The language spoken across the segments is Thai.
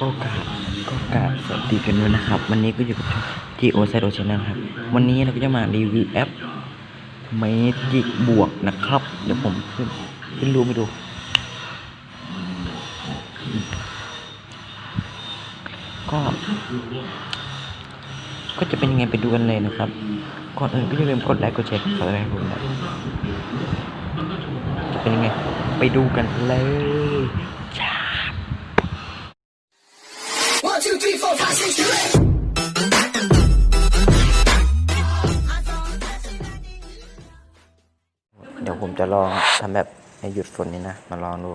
ก็กราบก็กราบสวัสดีกันด้วยนะครับ วันนี้ก็อยู่กับช่อง G O Z O Channel ครับ วันนี้เราก็จะมารีวิวแอป Magic บวกนะครับ เดี๋ยวผมขึ้นขึ้นรูปไปดู ก็ ก็จะเป็นยังไงไปดูกันเลยนะครับ ก่อนอื่นก็อย่าลืมกดไลค์กดแชร์กดซับสไครต์ผมนะจะเป็นยังไง ไปดูกันเลย จะลองทำแบบในหยุดฝนนี้นะ มาลองดู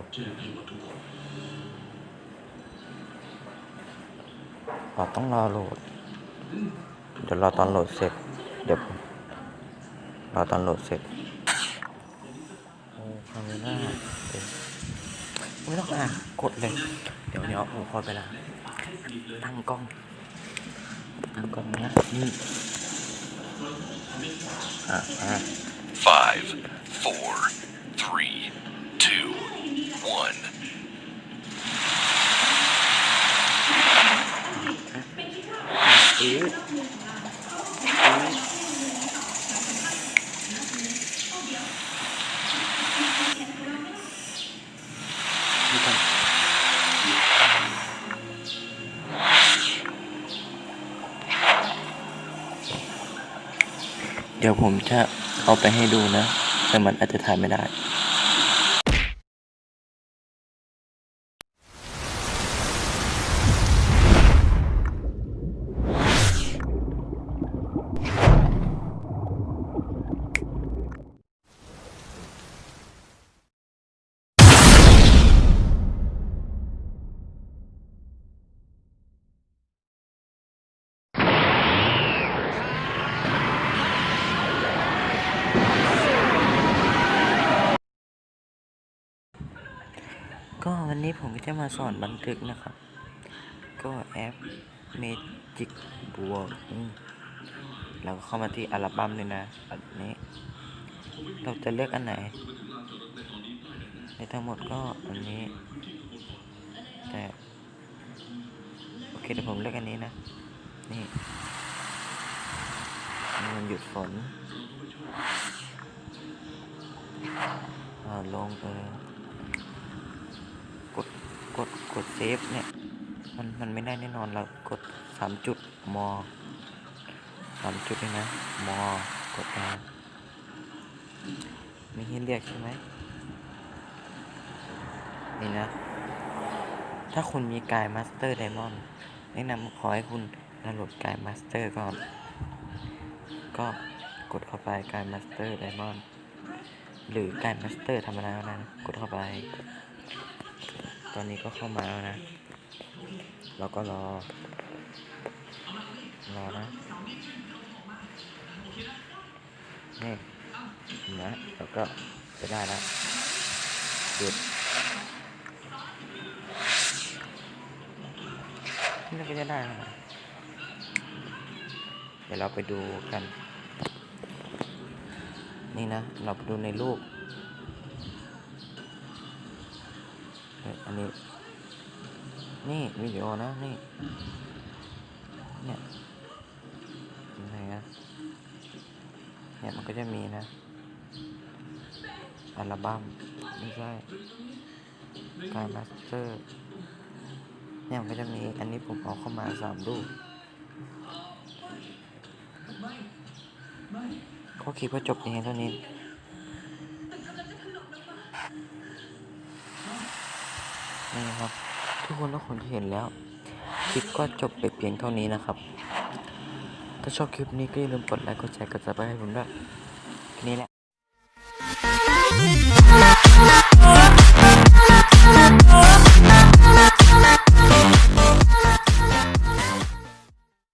เราต้องรอโหลด เดี๋ยวรอตอนโหลดเสร็จ เดี๋ยวรอตอนโหลดเสร็จ โอ้คาเมล่าไม่ต้องอะกดเลย เดี๋ยวเดี๋ยวผมพอไปละตั้งกล้อง ตั้งกล้องนะ อะอะ Five, four, three, two, one. เดี๋ยวผมจะเอาไปให้ดูนะ แต่มันอาจจะทานไม่ได้ ก็วันนี้ผมก็จะมาสอนบันทึกนะครับ ก็แอป Magic บวกเราก็เข้ามาที่อัลบั้มเลยนะอันนี้ เราจะเลือกอันไหน ในทั้งหมดก็อันนี้ แต่ โอเคเดี๋ยวผมเลือกอันนี้นะ นี่มันหยุดฝนอ่าลงเลย กดกดเซฟเนี่ย มันมันไม่ได้แน่นอนเรากดสามจุดมอสามจุดเลยนะมอกดมามีให้เรียกใช่ไหมนี่นะ ถ้าคุณมีกายมาสเตอร์ไดมอนด์แนะนำขอให้คุณดาวน์โหลดกายมาสเตอร์ก่อน ก็กดเข้าไปกายมาสเตอร์ไดมอนด์หรือกายมาสเตอร์ธรรมดาก็ได้นะกดเข้าไป ตอนนี้ก็เข้ามาแล้วนะ เราก็รอ รอนะนี่นะแล้วก็จะได้แล้วหยุดนี่ก็จะได้แล้วนะเดี๋ยวเราไปดูกัน นี่นะ เราไปดูในรูป เอันนี้ นี่วิดีโอนะนี่เนี่ยเห็นไหนะเนี่ยมันก็จะมีนะ อัลบั้มไม่ใช่การมาสเตอร์เนี่ยมันก็จะมีอันนี้ผมเอาเข้ามาสามรูปก็คิดว่าจบอย่างนี้เท่านี้ นี่นะครับ ทุกคนทุกคนที่เห็นแล้ว คลิปก็จบไปเพียงเท่านี้นะครับ ถ้าชอบคลิปนี้ก็อย่าลืมกดไลค์กดแชร์กดซับสไครต์ให้ผมด้วยนี้แหละ